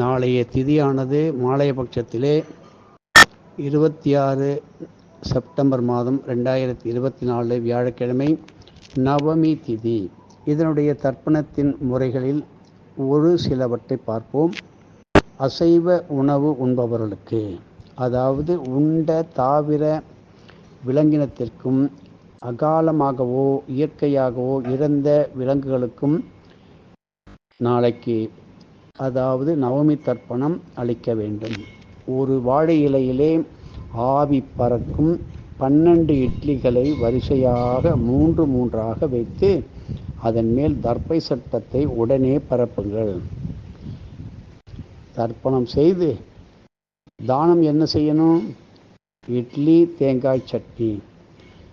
நாளைய திதியானது மாலையபட்சத்திலே இருபத்தி ஆறு செப்டம்பர் மாதம் ரெண்டாயிரத்தி இருபத்தி நாலு வியாழக்கிழமை நவமி திதி. இதனுடைய தர்ப்பணத்தின் முறைகளில் ஒரு சிலவற்றை பார்ப்போம். அசைவ உணவு உண்பவர்களுக்கு அதாவது உண்ட தாவிர விலங்கினத்திற்கும் அகாலமாகவோ இயற்கையாகவோ இறந்த விலங்குகளுக்கும் நாளைக்கு அதாவது நவமி தர்ப்பணம் அளிக்க வேண்டும். ஒரு வாழை இலையிலே ஆவி பறக்கும் பன்னெண்டு இட்லிகளை வரிசையாக மூன்று மூன்றாக வைத்து அதன் மேல் தர்ப்பை சட்டத்தை உடனே பரப்புங்கள். தர்ப்பணம் செய்து தானம் என்ன செய்யணும்? இட்லி தேங்காய் சட்னி.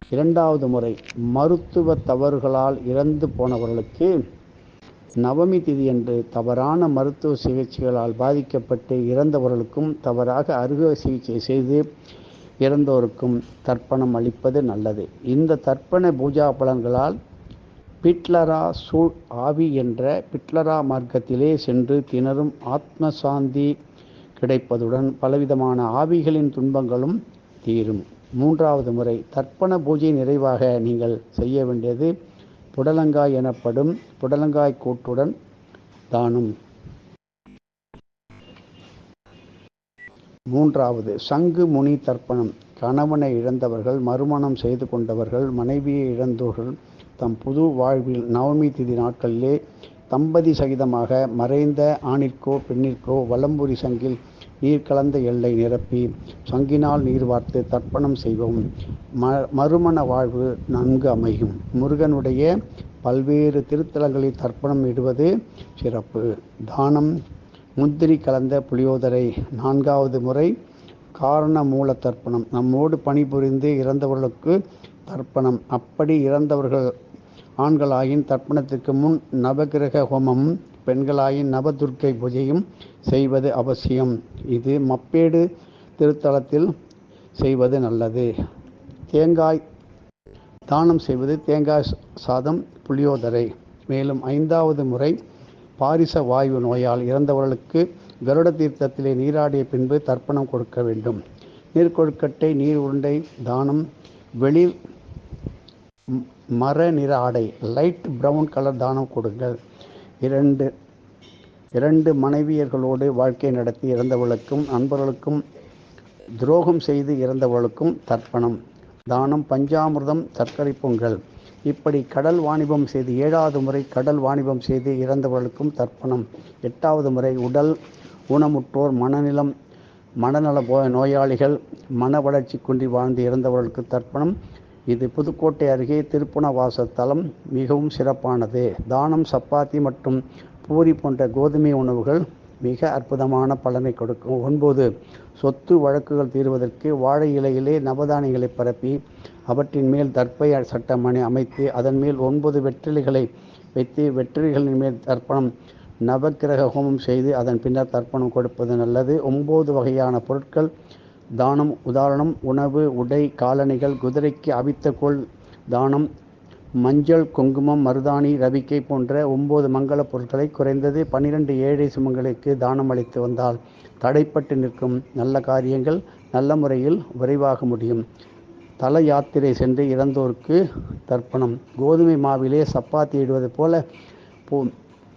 இரண்டாவது முறை மருத்துவ தவறுகளால் இறந்து போனவர்களுக்கு நவமி திதியன்று தவறான மருத்துவ சிகிச்சைகளால் பாதிக்கப்பட்டு இறந்தவர்களுக்கும் தவறாக அறுவை சிகிச்சை செய்து இறந்தோருக்கும் தர்ப்பணம் அளிப்பது நல்லது. இந்த தர்ப்பண பூஜா பலன்களால் பிட்லரா சூழ் ஆவி என்ற பிட்லரா மார்க்கத்திலே சென்று திணறும் ஆத்ம சாந்தி கிடைப்பதுடன் பலவிதமான ஆவிகளின் துன்பங்களும் தீரும். மூன்றாவது முறை தர்ப்பண பூஜை நிறைவாக நீங்கள் செய்ய வேண்டியது புடலங்காய் எனப்படும் புடலங்காய் கூட்டுடன் தானும். மூன்றாவது சங்கு முனி தர்ப்பணம். கணவனை இழந்தவர்கள் மறுமணம் செய்து கொண்டவர்கள் மனைவியை இழந்தவர்கள் தம் புது வாழ்வில் நவமி திதி நாட்களிலே தம்பதி சகிதமாக மறைந்த ஆணிற்கோ பெண்ணிற்கோ வலம்புரி சங்கில் நீர் கலந்த எல்லை நிரப்பி சங்கினால் நீர் வார்த்து தர்ப்பணம் செய்வோம். ம மறுமண வாழ்வு நன்கு அமையும். முருகனுடைய பல்வேறு திருத்தலங்களில் தர்ப்பணம் இடுவது சிறப்பு. தானம் முந்திரி கலந்த புளியோதரை நான்காவது முறை காரண மூல தர்ப்பணம். நம்மோடு பணிபுரிந்து இறந்தவர்களுக்கு தர்ப்பணம். அப்படி இறந்தவர்கள் ஆண்களாயின் தர்ப்பணத்திற்கு முன் நவகிரக ஹோமமும் பெண்களாயின் நவதுர்க்கை பூஜையும் செய்வது அவசியம். இது மப்பேடு திருத்தலத்தில் செய்வது நல்லது. தேங்காய் தானம் செய்வது தேங்காய் சாதம் புளியோதரை. மேலும் ஐந்தாவது முறை பாரிச வாயு நோயால் இறந்தவர்களுக்கு கருட தீர்த்தத்திலே நீராடிய பின்பு தர்ப்பணம் கொடுக்க வேண்டும். நீர்கொழுக்கட்டை நீர் உருண்டை தானம் வெளிர் மர நிற ஆடை லைட் பிரவுன் கலர் தானம் கொடுங்கள். இரண்டு இரண்டு மனைவியர்களோடு வாழ்க்கை நடத்தி இறந்தவளுக்கும் நண்பர்களுக்கும் துரோகம் செய்து இறந்தவளுக்கும் தர்ப்பணம் தானம் பஞ்சாமிர்தம் சர்க்கரை பொங்கல். இப்படி கடல் வாணிபம் செய்து ஏழாவது முறை கடல் வாணிபம் செய்து இறந்தவர்களுக்கும் தர்ப்பணம். எட்டாவது முறை உடல் ஊனமுற்றோர் மனநிலம் மனநல நோயாளிகள் மன வளர்ச்சி குன்றி வாழ்ந்து இறந்தவர்களுக்கு தர்ப்பணம். இது புதுக்கோட்டை அருகே திருப்புணவாச தலம் மிகவும் சிறப்பானது. தானம் சப்பாத்தி மற்றும் பூரி போன்ற கோதுமை உணவுகள் மிக அற்புதமான பலனை கொடுக்கும். ஒன்பது சொத்து வழக்குகள் தீர்வதற்கு வாழை இலையிலே நவதானியங்களை பரப்பி அவற்றின் மேல் தர்ப்பை சட்டமணி அமைத்து அதன் மேல் ஒன்பது வெற்றிலைகளை வைத்து வெற்றிலைகளின் மேல் தர்ப்பணம் நவக்கிரக ஹோமம் செய்து அதன் பின்னர் தர்ப்பணம் கொடுப்பது நல்லது. ஒம்பது வகையான பொருட்கள் தானம் உதாரணம் உணவு உடை காலணிகள் குதிரைக்கு அவித்த கோள் தானம் மஞ்சள் குங்குமம் மருதாணி ரவிக்கை போன்ற ஒம்பது மங்கள பொருட்களை குறைந்தது பன்னிரண்டு ஏழை சுமங்களுக்கு தானம் அளித்து வந்தால் தடைப்பட்டு நிற்கும் நல்ல காரியங்கள் நல்ல முறையில் விரைவாக முடியும். தல யாத்திரை சென்று இறந்தோருக்கு தர்ப்பணம். கோதுமை மாவிலே சப்பாத்தி இடுவது போல பூ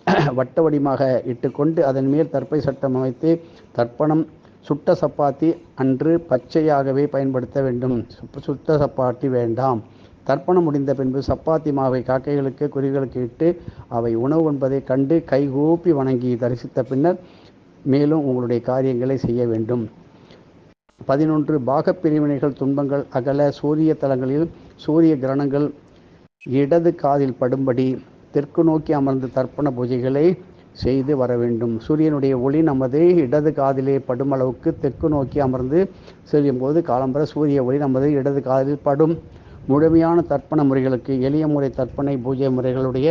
வட்ட வடிமாக இட்டுக்கொண்டு அதன் மேல் தர்ப்பை சட்டம் அமைத்து தர்ப்பணம் சுட்ட சப்பாத்தி அன்று பச்சையாகவே பயன்படுத்த வேண்டும். சுட்ட சப்பாத்தி வேண்டாம். தர்ப்பணம் முடிந்த பின்பு சப்பாத்தி மாவை காக்கைகளுக்கு குறிகளுக்கு இட்டு அவை உணவு என்பதை கண்டு கைகூப்பி வணங்கி தரிசித்த பின்னர் மேலும் உங்களுடைய காரியங்களை செய்ய வேண்டும். பதினொன்று பாகப் பிரிவினைகள் துன்பங்கள் அகல சூரிய தலங்களில் சூரிய கிரணங்கள் இடது காதில் படும்படி தெற்கு நோக்கி அமர்ந்து தர்ப்பண பூஜைகளை செய்து வர வேண்டும். சூரியனுடைய ஒளி நமது இடது காதிலே படும் அளவுக்கு தெற்கு நோக்கி அமர்ந்து செல்லும் போது காலம்பர சூரிய ஒளி நமது இடது காதில் படும். முழுமையான தர்ப்பண முறைகளுக்கு எளிய முறை தர்ப்பணை பூஜை முறைகளுடைய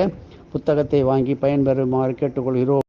புத்தகத்தை வாங்கி பயன்பெறுமாறு கேட்டுக்கொள்கிறோம்.